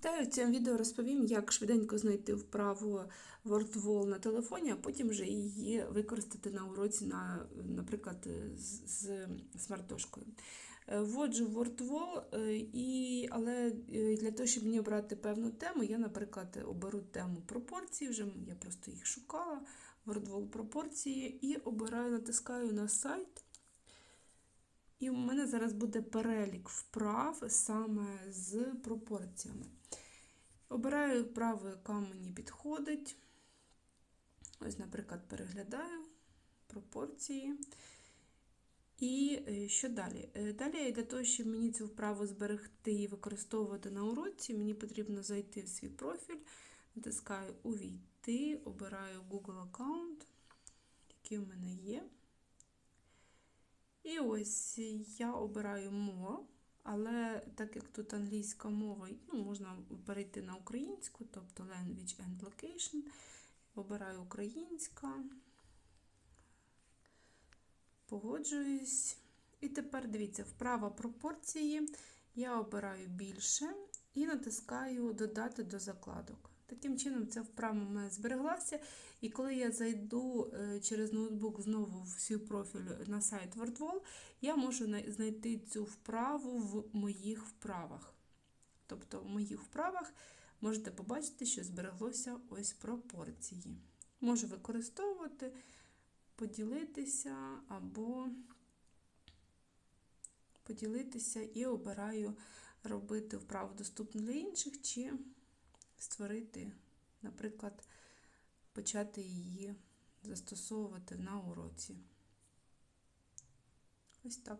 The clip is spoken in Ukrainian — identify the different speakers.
Speaker 1: Вітаю, в цьому відео розповім, як швиденько знайти вправу WordWall на телефоні, а потім вже її використати на уроці, на, наприклад, з, з смарт-дошкою. Е, Вводжу WordWall, е, і, але е, для того, щоб мені обрати певну тему, я, наприклад, оберу тему пропорції, вже я просто їх шукала, WordWall пропорції, і обираю, натискаю на сайт. І у мене зараз буде перелік вправ саме з пропорціями. Обираю вправу, яка мені підходить. Ось, наприклад, переглядаю пропорції. І е, що далі? Е, Далі, для того, щоб мені цю вправу зберегти і використовувати на уроці, мені потрібно зайти в свій профіль, натискаю Увійти, обираю Google аккаунт, який у мене є. І ось я обираю мо, але так як тут англійська мова, ну, можна перейти на українську, тобто Language and Location. Обираю українська, погоджуюсь. І тепер дивіться, вправа пропорції. Я обираю більше і натискаю Додати до закладок. Таким чином, ця вправа в мене збереглася. І коли я зайду через ноутбук знову в свій профіль на сайт WordWall, я можу знайти цю вправу в моїх вправах. Тобто, в моїх вправах можете побачити, що збереглося ось пропорції. Можу використовувати, поділитися або поділитися і обираю робити вправу доступну для інших, чи створити, наприклад, почати її застосовувати на уроці. Ось так.